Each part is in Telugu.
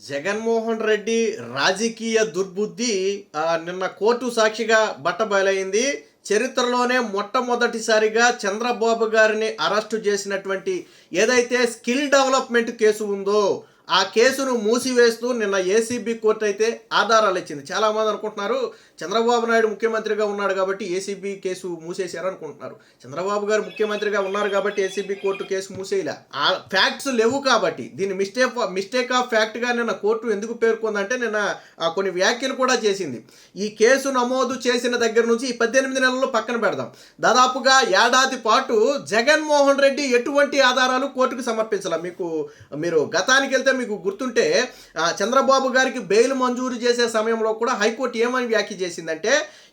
జగన్మోహన్ రెడ్డి రాజకీయ దుర్బుద్ధి నిన్న కోర్టు సాక్షిగా బట్టబయలైంది. చరిత్రలోనే మొట్టమొదటిసారిగా చంద్రబాబు గారిని అరెస్టు చేసినటువంటి ఏదైతే స్కిల్ డెవలప్మెంట్ కేసు ఉందో ఆ కేసును మూసివేస్తూ నిన్న ఏసీబీ కోర్టు అయితే ఆధారాలు ఇచ్చింది. చాలామంది అనుకుంటున్నారు చంద్రబాబు నాయుడు ముఖ్యమంత్రిగా ఉన్నాడు కాబట్టి ఏసీబీ కేసు మూసేశారు అనుకుంటున్నారు. చంద్రబాబు గారు ముఖ్యమంత్రిగా ఉన్నారు కాబట్టి ఏసీబీ కోర్టు కేసు మూసేయలే. ఆ ఫ్యాక్ట్స్ లేవు కాబట్టి దీన్ని మిస్టేక్ మిస్టేక్ ఆఫ్ ఫ్యాక్ట్గా నిన్న కోర్టు ఎందుకు పేర్కొందంటే నిన్న కొన్ని వ్యాఖ్యలు కూడా చేసింది. ఈ కేసు నమోదు చేసిన దగ్గర నుంచి ఈ పద్దెనిమిది నెలలు పక్కన పెడదాం. దాదాపుగా ఏడాది పాటు జగన్మోహన్ రెడ్డి ఎటువంటి ఆధారాలు కోర్టుకు సమర్పించాల? మీకు మీరు గతానికి వెళ్తే మీకు గుర్తుంటే చంద్రబాబు గారికి బెయిల్ మంజూరు చేసే సమయంలో కూడా హైకోర్టు ఏమని వ్యాఖ్య చేసిందంటే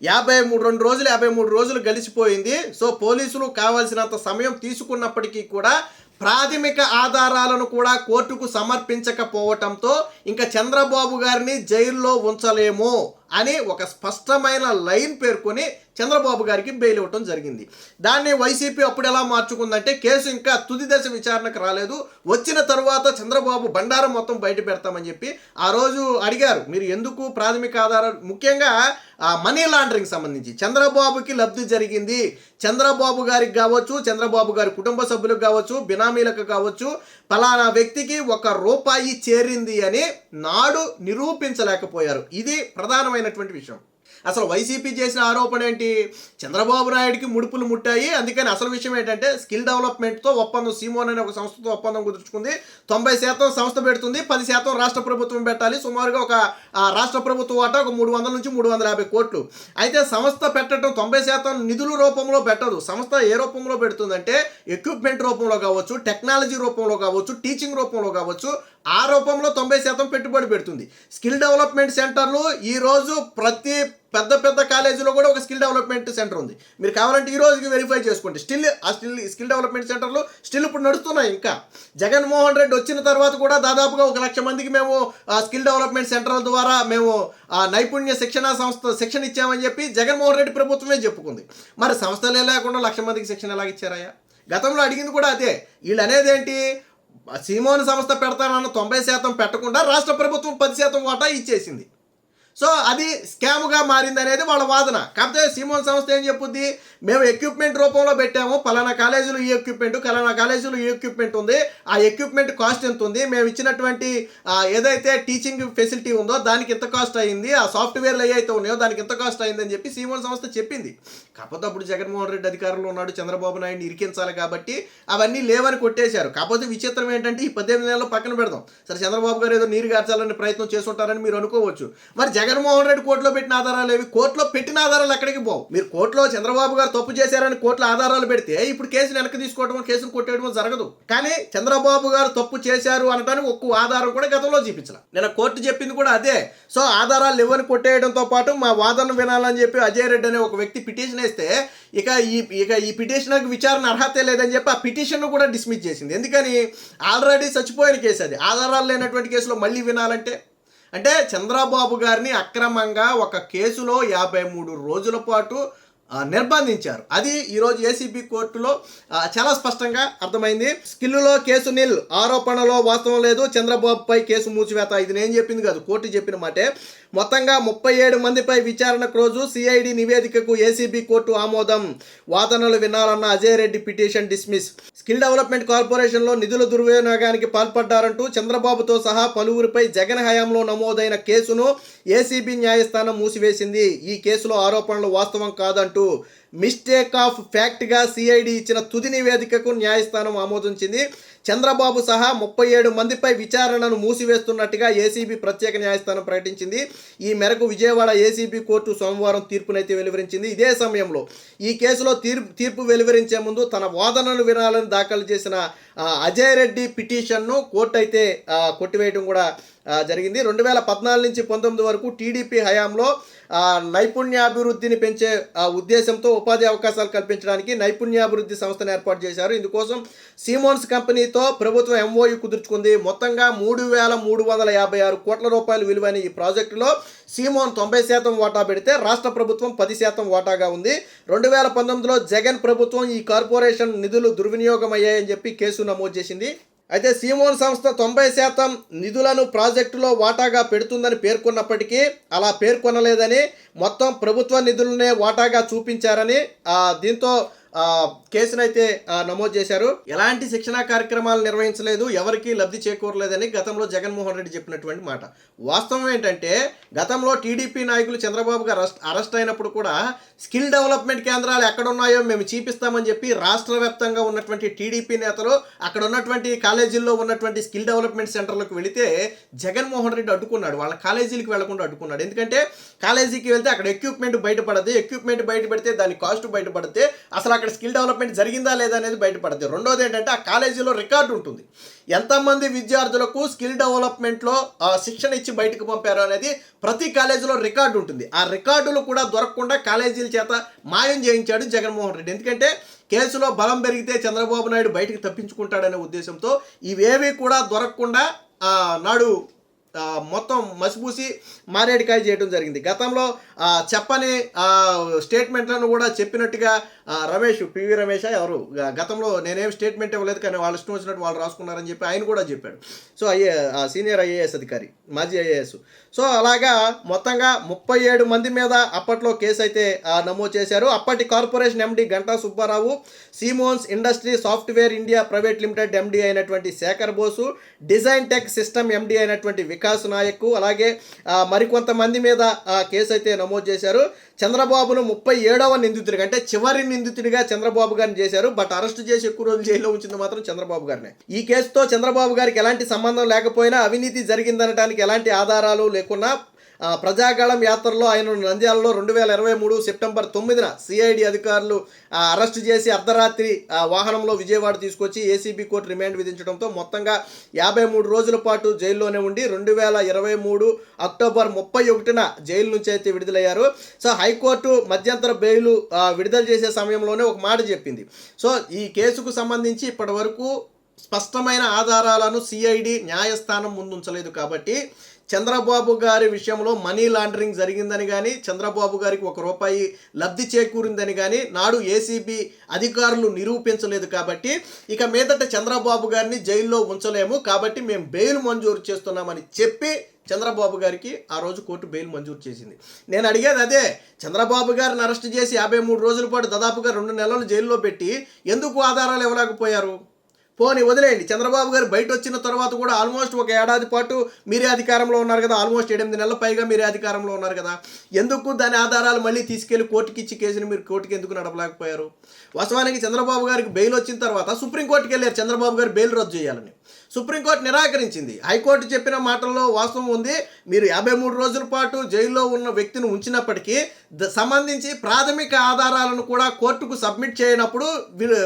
యాభై మూడు రెండు రోజులు యాభై మూడు రోజులు గడిచిపోయింది. సో పోలీసులు కావాల్సినంత సమయం తీసుకున్నప్పటికీ కూడా ప్రాథమిక ఆధారాలను కూడా కోర్టుకు సమర్పించకపోవటంతో ఇంకా చంద్రబాబు గారిని జైల్లో ఉంచలేము. అని ఒక స్పష్టమైన లైన్ పేర్కొని చంద్రబాబు గారికి బెయిల్ ఇవ్వటం జరిగింది. దాన్ని వైసీపీ అప్పుడు ఎలా మార్చుకుందంటే కేసు ఇంకా తుది దశ విచారణకు రాలేదు. వచ్చిన తర్వాత చంద్రబాబు బండారం మొత్తం బయట పెడతామని చెప్పి ఆ రోజు అడిగారు. మీరు ఎందుకు ప్రాథమిక ఆధారాలు? ముఖ్యంగా ఆ మనీ లాండరింగ్ సంబంధించి. చంద్రబాబుకి లబ్ధి జరిగింది. చంద్రబాబు గారికి కావచ్చు చంద్రబాబు గారి కుటుంబ సభ్యులకు కావచ్చు బినామీలకు కావచ్చు ఫలానా వ్యక్తికి ఒక రూపాయి చేరింది అని నాడు నిరూపించలేకపోయారు. ఇది ప్రధానమైన ప్రధానమైనటువంటి విషయం. అసలు వైసీపీ చేసిన ఆరోపణ ఏంటి? చంద్రబాబు నాయుడికి ముడుపులు ముట్టాయి. అందుకని అసలు విషయం ఏంటంటే స్కిల్ డెవలప్మెంట్తో ఒప్పందం సీమోన్ అనే ఒక సంస్థతో ఒప్పందం కుదుర్చుకుంది. తొంభై శాతం సంస్థ పెడుతుంది పది శాతం రాష్ట్ర ప్రభుత్వం పెట్టాలి. సుమారుగా ఒక రాష్ట్ర ప్రభుత్వం వాటా ఒక మూడు వందల నుంచి మూడు వందల యాభై కోట్లు. అయితే సంస్థ పెట్టడం తొంభై శాతం నిధుల రూపంలో పెట్టదు. సంస్థ ఏ రూపంలో పెడుతుందంటే ఎక్విప్మెంట్ రూపంలో కావచ్చు టెక్నాలజీ రూపంలో కావచ్చు టీచింగ్ రూపంలో కావచ్చు ఆ రూపంలో తొంభై శాతం పెట్టుబడి పెడుతుంది. స్కిల్ డెవలప్మెంట్ సెంటర్లు ఈరోజు ప్రతి పెద్ద పెద్ద కాలేజీలో కూడా ఒక స్కిల్ డెవలప్మెంట్ సెంటర్ ఉంది. మీరు కావాలంటే ఈ రోజుకి వెరిఫై చేసుకోండి స్టిల్ ఆ స్టిల్ స్కిల్ డెవలప్మెంట్ సెంటర్లు స్టిల్ ఇప్పుడు నడుస్తున్నాయి ఇంకా. జగన్మోహన్ రెడ్డి వచ్చిన తర్వాత కూడా దాదాపుగా ఒక లక్ష మందికి మేము ఆ స్కిల్ డెవలప్మెంట్ సెంటర్ల ద్వారా మేము ఆ నైపుణ్య శిక్షణ సంస్థ శిక్షణ ఇచ్చామని చెప్పి జగన్మోహన్ రెడ్డి ప్రభుత్వమే చెప్పుకుంది. మరి సంస్థలే లేకుండా లక్ష మందికి శిక్షణ ఎలాగ ఇచ్చారయ్యా? గతంలో అడిగింది కూడా అదే. వీళ్ళు అనేది ఏంటి సీమోని సంస్థ పెడతానన్న తొంభై శాతం పెట్టకుండా రాష్ట్ర ప్రభుత్వం పది శాతం వాటా ఇచ్చేసింది. సో అది స్కామ్గా మారింది అనేది వాళ్ళ వాదన. కాకపోతే సీమోన్ సంస్థ ఏం చెప్పుద్ది? మేము ఎక్విప్మెంట్ రూపంలో పెట్టాము. పలానా కాలేజీలో ఈ ఎక్విప్మెంట్ పలానా కాలేజీలో ఈ ఎక్విప్మెంట్ ఉంది. ఆ ఎక్విప్మెంట్ కాస్ట్ ఎంత ఉంది? మేము ఇచ్చినటువంటి ఏదైతే టీచింగ్ ఫెసిలిటీ ఉందో దానికి ఎంత కాస్ట్ అయింది? ఆ సాఫ్ట్వేర్లు ఏవైతే ఉన్నాయో దానికి ఎంత కాస్ట్ అయిందని చెప్పి సీమోన్ సంస్థ చెప్పింది. కాకపోతే అప్పుడు జగన్మోహన్ రెడ్డి అధికారంలో ఉన్నాడు చంద్రబాబు నాయుడిని ఇరికించాలి కాబట్టి అవన్నీ లేవని కొట్టేశారు. కాకపోతే విచిత్రం ఏంటంటే ఈ పద్దెనిమిది నెలలు పక్కన పెడదాం. సరే చంద్రబాబు గారు ఏదో నీరు గార్చాలని ప్రయత్నం చేస్తుంటారని మీరు అనుకోవచ్చు. మరి జగన్మోహన్ రెడ్డి కోర్టులో పెట్టిన ఆధారాలు ఏవి? కోర్టులో పెట్టిన ఆధారాలు ఎక్కడికి పోవు? మీరు కోర్టులో చంద్రబాబు గారు తప్పు చేశారని కోర్టులో ఆధారాలు పెడితే ఇప్పుడు కేసుని వెనక్కి తీసుకోవడం కేసును కొట్టేయడం జరగదు. కానీ చంద్రబాబు గారు తప్పు చేశారు అనడానికి ఒక్క ఆధారం కూడా గతంలో చూపించాల. నేను కోర్టు చెప్పింది కూడా అదే. సో ఆధారాలు లేవని కొట్టేయడంతో పాటు మా వాదన వినాలని చెప్పి అజయ్ రెడ్డి అనే ఒక వ్యక్తి పిటిషన్ వేస్తే ఇక ఈ ఇక ఈ పిటిషన్కి విచారణ అర్హత లేదని చెప్పి ఆ పిటిషన్ కూడా డిస్మిస్ చేసింది. ఎందుకని? ఆల్రెడీ చచ్చిపోయిన కేసు అది. ఆధారాలు లేనటువంటి కేసులో మళ్ళీ వినాలంటే? అంటే చంద్రబాబు గారిని అక్రమంగా ఒక కేసులో యాభై మూడు రోజుల పాటు నిర్బంధించారు. అది ఈరోజు ఏసీబీ కోర్టులో చాలా స్పష్టంగా అర్థమైంది. స్కిల్లులో కేసు నిల్ ఆరోపణలో వాస్తవం లేదు. చంద్రబాబుపై కేసు మూసివేత. ఇది నేను చెప్పింది కాదు కోర్టు చెప్పిన మాటే. మొత్తంగా ముప్పై ఏడు మందిపై విచారణకు రోజు సిఐడి నివేదికకు ఏసీబీ కోర్టు ఆమోదం. వాదనలు వినాలన్న Ajay Reddy petition dismiss. Skill development కార్పొరేషన్లో నిధుల దుర్వినియోగానికి పాల్పడ్డారంటూ చంద్రబాబుతో సహా పలువురిపై జగన్ హయాంలో నమోదైన కేసును ఏసీబీ న్యాయస్థానం మూసివేసింది. ఈ కేసులో ఆరోపణలు వాస్తవం కాదంటూ మిస్టేక్ ఆఫ్ ఫ్యాక్ట్గా సిఐడి ఇచ్చిన తుది నివేదికకు న్యాయస్థానం ఆమోదించింది చంద్రబాబు సహా ముప్పై ఏడు మందిపై విచారణను మూసివేస్తున్నట్టుగా ఏసీబీ ప్రత్యేక న్యాయస్థానం ప్రకటించింది. ఈ మేరకు విజయవాడ ఏసీబీ కోర్టు సోమవారం తీర్పునైతే వెలువరించింది. ఇదే సమయంలో ఈ కేసులో తీర్పు తీర్పు వెలువరించే ముందు తన వాదనలు వినాలని దాఖలు చేసిన అజయ్ రెడ్డి పిటిషన్ను కోర్టు అయితే కొట్టివేయడం కూడా జరిగింది. రెండు వేల పద్నాలుగు నుంచి పంతొమ్మిది వరకు టీడీపీ హయాంలో నైపుణ్యాభివృద్ధిని పెంచే ఉద్దేశంతో ఉపాధి అవకాశాలు కల్పించడానికి నైపుణ్యాభివృద్ధి సంస్థను ఏర్పాటు చేశారు. ఇందుకోసం సీమోన్స్ కంపెనీతో ప్రభుత్వం ఎంఓయు కుదుర్చుకుంది. మొత్తంగా మూడు వేల మూడు వందల యాభై ఆరు కోట్ల రూపాయలు విలువైన ఈ ప్రాజెక్టులో సీమోన్ తొంభై శాతం వాటా పెడితే రాష్ట్ర ప్రభుత్వం పది శాతం వాటాగా ఉంది. రెండు వేల పంతొమ్మిదిలో జగన్ ప్రభుత్వం ఈ కార్పొరేషన్ నిధులు దుర్వినియోగం అయ్యాయని చెప్పి కేసు నమోదు చేసింది. అయితే సీమోన్ సంస్థ తొంభై శాతం నిధులను ప్రాజెక్టులో వాటాగా పెడుతుందని పేర్కొన్నప్పటికీ అలా పేర్కొనలేదని మొత్తం ప్రభుత్వ నిధులనే వాటాగా చూపించారని దీంతో కేసునైతే నమోదు చేశారు. ఎలాంటి శిక్షణా కార్యక్రమాలు నిర్వహించలేదు ఎవరికీ లబ్ధి చేకూరలేదని గతంలో జగన్మోహన్ రెడ్డి చెప్పినటువంటి మాట. వాస్తవం ఏంటంటే గతంలో టీడీపీ నాయకులు చంద్రబాబు గారు అరెస్ట్ అరెస్ట్ అయినప్పుడు కూడా స్కిల్ డెవలప్మెంట్ కేంద్రాలు ఎక్కడున్నాయో మేము చూపిస్తామని చెప్పి రాష్ట్ర వ్యాప్తంగా ఉన్నటువంటి టీడీపీ నేతలు అక్కడ ఉన్నటువంటి కాలేజీల్లో ఉన్నటువంటి స్కిల్ డెవలప్మెంట్ సెంటర్లకు వెళితే జగన్మోహన్ రెడ్డి అడ్డుకున్నాడు. వాళ్ళ కాలేజీలకు వెళ్ళకుండా అడ్డుకున్నాడు. ఎందుకంటే కాలేజీకి వెళ్తే అక్కడ ఎక్విప్మెంట్ బయటపడదు ఎక్విప్మెంట్ బయటపడితే దాని కాస్ట్ బయటపడితే అసలు అక్కడ స్కిల్ డెవలప్మెంట్ జరిగిందా లేదా అనేది బయటపడుతుంది రెండోది ఏంటంటే ఆ కాలేజీలో రికార్డు ఉంటుంది. ఎంతమంది విద్యార్థులకు స్కిల్ డెవలప్మెంట్లో శిక్షణ ఇచ్చి బయటకు పంపారు అనేది ప్రతి కాలేజీలో రికార్డు ఉంటుంది. ఆ రికార్డులు కూడా దొరకకుండా కాలేజీల చేత మాయం చేయించాడు జగన్మోహన్ రెడ్డి. ఎందుకంటే కేసులో బలం పెరిగితే చంద్రబాబు నాయుడు బయటకు తప్పించుకుంటాడనే ఉద్దేశంతో ఇవేవి కూడా దొరకకుండా నాడు మొత్తం మసిపూసి మారేడికాయ చేయడం జరిగింది. గతంలో చెప్పని స్టేట్మెంట్లను కూడా చెప్పినట్టుగా రమేష్ పివి రమేష్ ఎవరు? గతంలో నేనేం స్టేట్మెంట్ ఇవ్వలేదు కానీ వాళ్ళు ఇష్టం వచ్చినట్టు వాళ్ళు రాసుకున్నారని చెప్పి ఆయన కూడా చెప్పాడు. సో ఐఏ సీనియర్ ఐఏఎస్ అధికారి మాజీ ఐఏఎస్. సో అలాగా మొత్తంగా ముప్పై ఏడు మంది మీద అప్పట్లో కేసు అయితే నమోదు చేశారు. అప్పటి corporation MD Ganta Subbarao Siemens industry software India private limited MD అయినటువంటి Shekhar Bose design tech system MD అయినటువంటి వికాస్ నాయక్ అలాగే మరికొంతమంది మీద ఆ, కేసు అయితే నమోదు చేశారు. చంద్రబాబును ముప్పై ఏడవ నిందితుడిగా అంటే చివరి నిందితుడిగా చంద్రబాబు గారిని చేశారు. బట్ అరెస్ట్ చేసి ఎక్కువ రోజులు జైల్లో ఉంచింది మాత్రం చంద్రబాబు గారినే. ఈ కేసుతో చంద్రబాబు గారికి ఎలాంటి సంబంధం లేకపోయినా అవినీతి జరిగిందనడానికి ఎలాంటి ఆధారాలు లేకున్నా ప్రజాగళం యాత్రలో ఆయన నంద్యాలలో రెండు వేల ఇరవై మూడు సెప్టెంబర్ తొమ్మిదిన సిఐడి అధికారులు అరెస్ట్ చేసి అర్ధరాత్రి వాహనంలో విజయవాడ తీసుకొచ్చి ఏసీబీ కోర్టు రిమాండ్ విధించడంతో మొత్తంగా యాభై మూడు రోజుల పాటు జైల్లోనే ఉండి రెండు వేల ఇరవై మూడు అక్టోబర్ ముప్పై ఒకటిన జైలు నుంచి అయితే విడుదలయ్యారు. సో హైకోర్టు మధ్యంతర బెయిల్ విడుదల చేసే సమయంలోనే ఒక మాట చెప్పింది. సో ఈ కేసుకు సంబంధించి ఇప్పటి వరకు స్పష్టమైన ఆధారాలను సిఐడి న్యాయస్థానం ముందుంచలేదు కాబట్టి చంద్రబాబు గారి విషయంలో మనీ లాండరింగ్ జరిగిందని కానీ చంద్రబాబు గారికి ఒక రూపాయి లబ్ధి చేకూరిందని కానీ నాడు ఏసీబీ అధికారులు నిరూపించలేదు కాబట్టి ఇక మీదట చంద్రబాబు గారిని జైల్లో ఉంచలేము. కాబట్టి మేము బెయిల్ మంజూరు చేస్తున్నామని చెప్పి చంద్రబాబు గారికి ఆ రోజు కోర్టు బెయిల్ మంజూరు చేసింది. నేను అడిగేది అదే చంద్రబాబు గారిని అరెస్ట్ చేసి యాభై మూడు రోజుల పాటు దాదాపుగా రెండు నెలలు జైల్లో పెట్టి ఎందుకు ఆధారాలు ఇవ్వలేకపోయారు? పోనీ వదిలేయండి. చంద్రబాబు గారు బయట వచ్చిన తర్వాత కూడా ఆల్మోస్ట్ ఒక ఏడాది పాటు మీరే అధికారంలో ఉన్నారు కదా. ఆల్మోస్ట్ ఎనిమిది నెలల పైగా మీరే అధికారంలో ఉన్నారు కదా. ఎందుకు దాని ఆధారాలు మళ్ళీ తీసుకెళ్ళి కోర్టుకి ఇచ్చి కేసుని మీరు కోర్టుకి ఎందుకు నడపలేకపోయారు? వాస్తవానికి చంద్రబాబు గారికి బెయిల్ వచ్చిన తర్వాత సుప్రీంకోర్టుకి వెళ్ళారు. చంద్రబాబు గారు బెయిల్ రద్దు చేయాలని. సుప్రీంకోర్టు నిరాకరించింది. హైకోర్టు చెప్పిన మాటల్లో వాస్తవం ఉంది. మీరు యాభై మూడు రోజుల పాటు జైల్లో ఉన్న వ్యక్తిని ఉంచినప్పటికీ సంబంధించి ప్రాథమిక ఆధారాలను కూడా కోర్టుకు సబ్మిట్ చేయనప్పుడు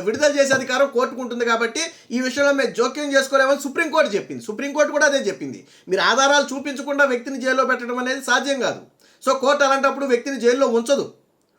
విడుదల చేసే అధికారం కోర్టుకు ఉంటుంది కాబట్టి ఈ విషయంలో మేము జోక్యం చేసుకోలేమని సుప్రీంకోర్టు చెప్పింది. సుప్రీంకోర్టు కూడా అదే చెప్పింది. మీరు ఆధారాలు చూపించకుండా వ్యక్తిని జైల్లో పెట్టడం అనేది సాధ్యం కాదు. సో కోర్టు అలాంటప్పుడు వ్యక్తిని జైల్లో ఉంచదు.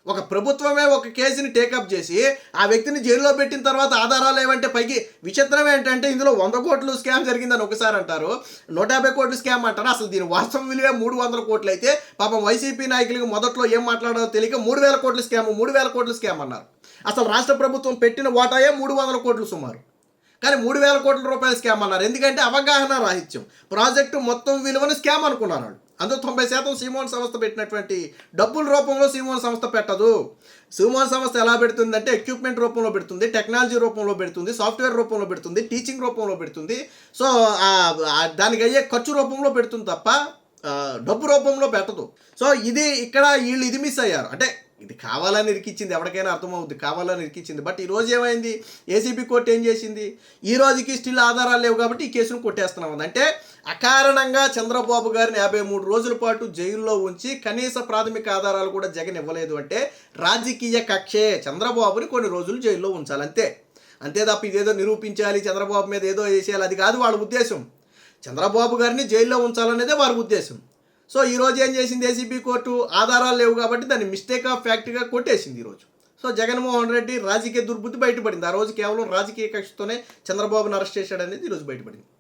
ఒక ప్రభుత్వమే ఒక కేసుని టేకప్ చేసి ఆ వ్యక్తిని జైల్లో పెట్టిన తర్వాత ఆధారాలు ఏమంటే పైకి విచిత్రం ఏంటంటే ఇందులో వంద కోట్లు స్కామ్ జరిగిందని ఒకసారి అంటారు. నూట యాభై కోట్లు స్కామ్ అంటారు? అసలు దీని వాస్తవం విలువ మూడు వందల కోట్లు అయితే పాపం వైసీపీ నాయకులకు మొదట్లో ఏం మాట్లాడాలో తెలియక మూడు వేల కోట్లు స్కామ్ మూడు వేల కోట్లు స్కామ్ అన్నారు. అసలు రాష్ట్ర ప్రభుత్వం పెట్టిన వాటాయే మూడు వందల కోట్లు సుమారు. కానీ మూడు వేల కోట్ల రూపాయల స్కామ్ అన్నారు. ఎందుకంటే అవగాహన రాహిత్యం. ప్రాజెక్టు మొత్తం విలువను స్కామ్ అనుకున్నారు వాళ్ళు. అందులో తొంభై శాతం సీమోన్ సంస్థ పెట్టినటువంటి డబ్బుల రూపంలో సీమోన్ సంస్థ పెట్టదు. సీమోన్ సంస్థ ఎలా పెడుతుందంటే ఎక్విప్మెంట్ రూపంలో పెడుతుంది టెక్నాలజీ రూపంలో పెడుతుంది సాఫ్ట్వేర్ రూపంలో పెడుతుంది టీచింగ్ రూపంలో పెడుతుంది. సో దానికి అయ్యే ఖర్చు రూపంలో పెడుతుంది తప్ప డబ్బు రూపంలో పెట్టదు. సో ఇది ఇక్కడ వీళ్ళు ఇది మిస్ అయ్యారు. అంటే ఇది కావాలని ఇరికిచ్చింది ఎవరికైనా అర్థమవుద్ది కావాలని ఇరికిచ్చింది. బట్ ఈ రోజు ఏమైంది? ఏసీబీ కోర్టు ఏం చేసింది? ఈ రోజుకి స్టిల్ ఆధారాలు లేవు కాబట్టి ఈ కేసును కొట్టేస్తున్నాం అంటే అకారణంగా చంద్రబాబు గారిని యాభై మూడు రోజుల పాటు జైల్లో ఉంచి కనీస ప్రాథమిక ఆధారాలు కూడా జగన్ ఇవ్వలేదు అంటే రాజకీయ కక్షే. చంద్రబాబుని కొన్ని రోజులు జైల్లో ఉంచాలి అంతే అంతే తప్ప ఇదేదో నిరూపించాలి చంద్రబాబు మీద ఏదో చేసేయాలి అది కాదు వాళ్ళ ఉద్దేశం. చంద్రబాబు గారిని జైల్లో ఉంచాలనేదే వారి ఉద్దేశం. సో ఈరోజు ఏం చేసింది ఏసీబీ కోర్టు? ఆధారాలు లేవు కాబట్టి దాన్ని మిస్టేక్ ఆఫ్ ఫ్యాక్ట్గా కొట్టేసింది ఈరోజు సో జగన్మోహన్ రెడ్డి రాజకీయ దుర్బుద్ధి బయటపడింది. ఆ రోజు కేవలం రాజకీయ కక్షతోనే చంద్రబాబును అరెస్ట్ చేశాడనేది ఈరోజు బయటపడింది.